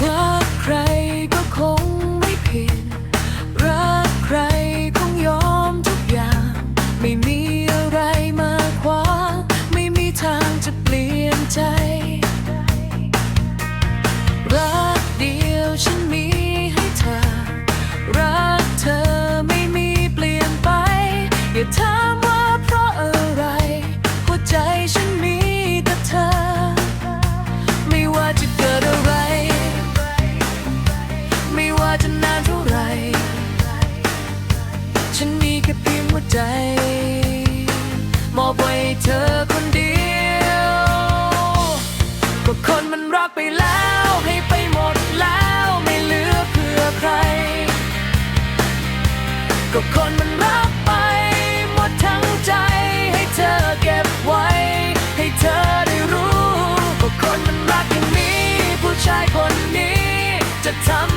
close. นี้จะทำ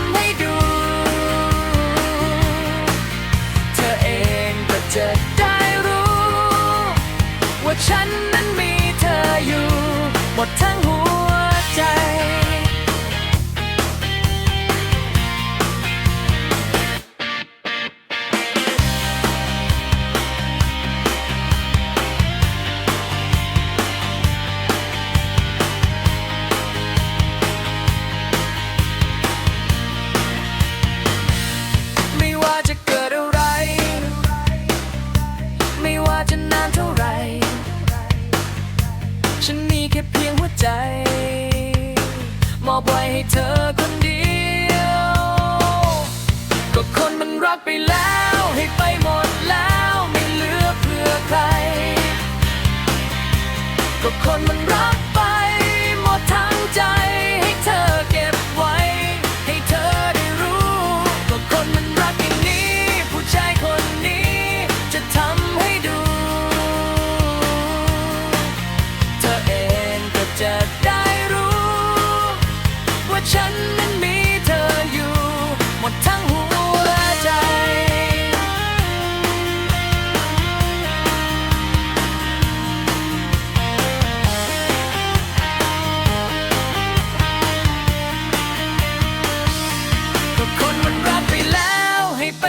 เธอคนเดียว ก็คนมันรักไปแล้วให้ไปหมดแล้วไม่เหลือเพื่อใคร ก็คนมันรัก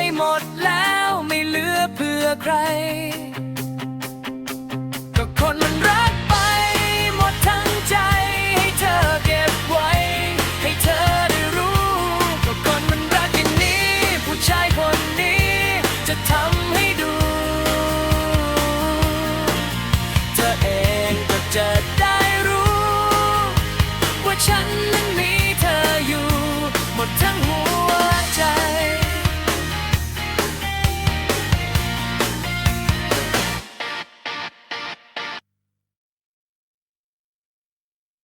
ห้ไปหมดแล้วไม่เหลือเพื่อใคร